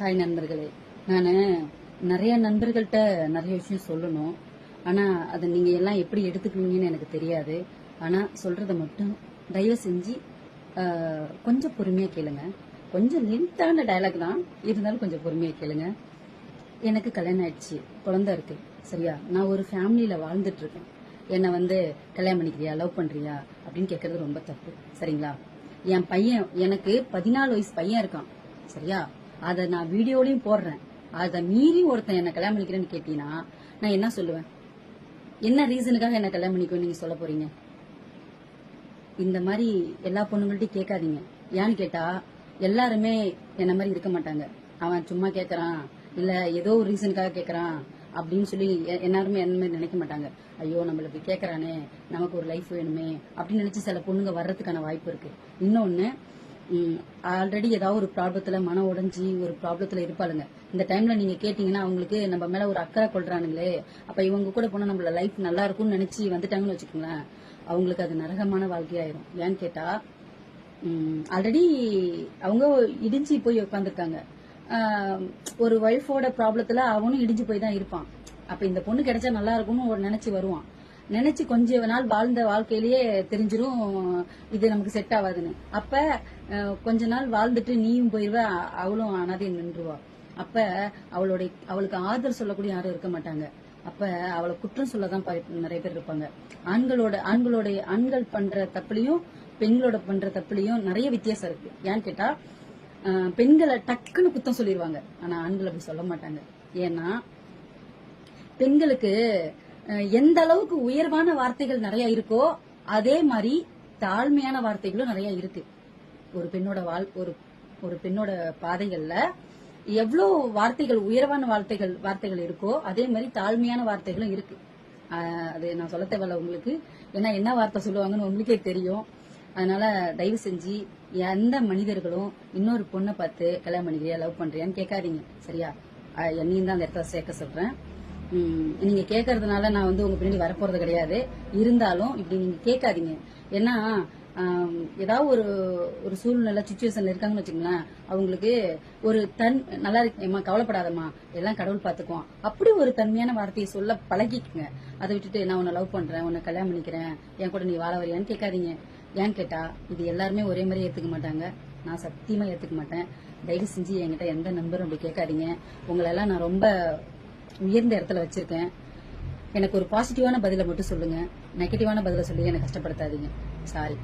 Hi நண்பர்களே. நான் நிறைய நண்பர்கள்ட்ட நிறைய விஷயம் சொல்லணும். ஆனால் அதை நீங்கள் எல்லாம் எப்படி எடுத்துக்குவீங்கன்னு எனக்கு தெரியாது. ஆனால் சொல்கிறத மட்டும் தயவு செஞ்சு கொஞ்சம் பொறுமையாக கேளுங்க. கொஞ்சம் லென்த்தான டயலாக் தான் இருந்தாலும் கொஞ்சம் பொறுமையாக கேளுங்க. எனக்கு கல்யாணம் ஆயிடுச்சு. குழந்தை இருக்கு. சரியா? நான் ஒரு ஃபேமிலியில் வாழ்ந்துட்டு இருக்கேன். என்னை வந்து கல்யாணம் பண்ணிக்கிறியா? லவ் பண்ணுறியா அப்படின்னு கேட்கறது ரொம்ப தப்பு. சரிங்களா? என் பையன் எனக்கு பதினாலு வயசு பையன் இருக்கான். சரியா? அதை நான் வீடியோலையும் போடுறேன். அதை மீறி ஒருத்தன் என்ன கல்யாணம் பண்ணிக்கிறேன்னு கேட்டீங்கன்னா நான் என்ன சொல்லுவேன்? என்ன ரீசனுக்காக என்ன கல்யாணம் பண்ணிக்கோ நீங்க சொல்ல போறீங்க? இந்த மாதிரி எல்லா பொண்ணுங்கள்ட்டையும் கேட்காதீங்க. ஏன்னு கேட்டா எல்லாருமே என்ன மாதிரி இருக்க மாட்டாங்க. அவன் சும்மா கேக்குறான். இல்ல ஏதோ ஒரு ரீசனுக்காக கேக்குறான் அப்படின்னு சொல்லி எ- எல்லாருமே என்ன மாதிரி நினைக்க மாட்டாங்க. ஐயோ நம்மள இப்படி கேக்குறானே. நமக்கு ஒரு லைஃப் வேணுமே அப்படின்னு நினைச்சு சில பொண்ணுங்க வர்றதுக்கான வாய்ப்பு இருக்கு. இன்னொன்னு ஆல்ரெடி ஏதாவது ஒரு ப்ராப்ளத்துல மன உடஞ்சி ஒரு ப்ராப்ளத்துல இருப்பாளுங்க. இந்த டைம்ல நீங்க கேட்டீங்கன்னா அவங்களுக்கு நம்ம மேல ஒரு அக்கறை கொள்றானுங்களே. அப்ப இவங்க கூட போனா நம்மள லைஃப் நல்லா இருக்கும்னு நினைச்சு வந்துட்டாங்கன்னு வச்சுக்கோங்களேன் அவங்களுக்கு அது நரகமான வாழ்க்கையாயிரும். ஏன்னு கேட்டா ஆல்ரெடி அவங்க இடிஞ்சு போய் உட்காந்துருக்காங்க ஒரு ஒய்ஃபோட ப்ராப்ளத்துல அவனும் இடிஞ்சு போய் தான் இருப்பான். அப்ப இந்த பொண்ணு கிடைச்சா நல்லா இருக்கும்னு ஒரு நினைச்சு வருவான். நினைச்சு கொஞ்ச நாள் வாழ்ந்த வாழ்க்கையிலேயே தெரிஞ்சிரும் இது நமக்கு செட் ஆகாதுன்னு. அப்ப அஹ், கொஞ்ச நாள் வாழ்ந்துட்டு நீயும் போயிருவ அவளும் அனாதையும் நின்றுவா. அப்ப அவளுடைய அவளுக்கு ஆதரவு சொல்லக்கூடிய யாரும் இருக்க மாட்டாங்க. அப்ப அவளை குற்றம் சொல்லதான் ப- நிறைய பேர் இருப்பாங்க. ஆண்களோட ஆண்களுடைய ஆண்கள் பண்ற தப்புலையும் பெண்களோட பண்ற தப்புலையும் நிறைய வித்தியாசம் இருக்கு. ஏன்னு கேட்டா பெண்களை டக்குன்னு குத்தம் சொல்லிடுவாங்க ஆனா ஆண்கள் அப்படி சொல்ல மாட்டாங்க. ஏன்னா பெண்களுக்கு எந்த அளவுக்கு உயர்வான வார்த்தைகள் நிறைய இருக்கோ அதே மாதிரி தாழ்மையான வார்த்தைகளும் நிறைய இருக்கு. ஒரு பெண்ணோட வாழ் ஒரு ஒரு பெண்ணோட பாதைகள்ல எவ்வளவு வார்த்தைகள் உயர்வான வார்த்தைகள் வார்த்தைகள் இருக்கோ அதே மாதிரி தாழ்மையான வார்த்தைகளும் இருக்கு. அது நான் சொல்ல தேவையில்ல உங்களுக்கு. ஏன்னா என்ன வார்த்தை சொல்லுவாங்கன்னு உங்களுக்கே தெரியும். அதனால தயவு செஞ்சு எந்த மனிதர்களும் இன்னொரு பொண்ணை பார்த்து கல்யாணம் பண்ணிக்கிறியா? லவ் பண்றியான்னு கேட்காதீங்க. சரியா? என்னையும் தான் அந்த இடத்த சேர்க்க சொல்றேன். நீங்க கேட்கறதுனால நான் வந்து உங்க பின்னாடி வரப்போறது கிடையாது. இருந்தாலும் இப்படி நீங்க கேட்காதீங்க. ஏன்னா ஏதாவது ஒரு ஒரு சூழ்நிலை சுச்சுவேஷன்ல இருக்காங்கன்னு வச்சுங்களேன் அவங்களுக்கு ஒரு தன் நல்லா இருக்கேம்மா கவலைப்படாதம்மா. எல்லாம் கடவுள் பார்த்துக்குவான் அப்படி ஒரு தன்மையான வார்த்தையை சொல்ல பழகிக்குங்க. அதை விட்டுட்டு நான் உன்னை லவ் பண்றேன் உன்னை கல்யாணம் பண்ணிக்கிறேன். என் கூட நீ வாழ வரியான்னு கேட்காதீங்க. ஏன்னு கேட்டா இது எல்லாருமே ஒரே மாதிரி ஏத்துக்க மாட்டாங்க. நான் சத்தியமா ஏத்துக்க மாட்டேன். தயவு செஞ்சு என்கிட்ட எந்த நம்பரும் அப்படி கேட்காதீங்க. உங்களை எல்லாம் நான் ரொம்ப உயர்ந்த இடத்துல வச்சிருக்கேன். எனக்கு ஒரு பாசிட்டிவான பதிலை மட்டும் சொல்லுங்க. நெகட்டிவான பதிலை சொல்லி என்னை கஷ்டப்படுத்தாதீங்க. சாரி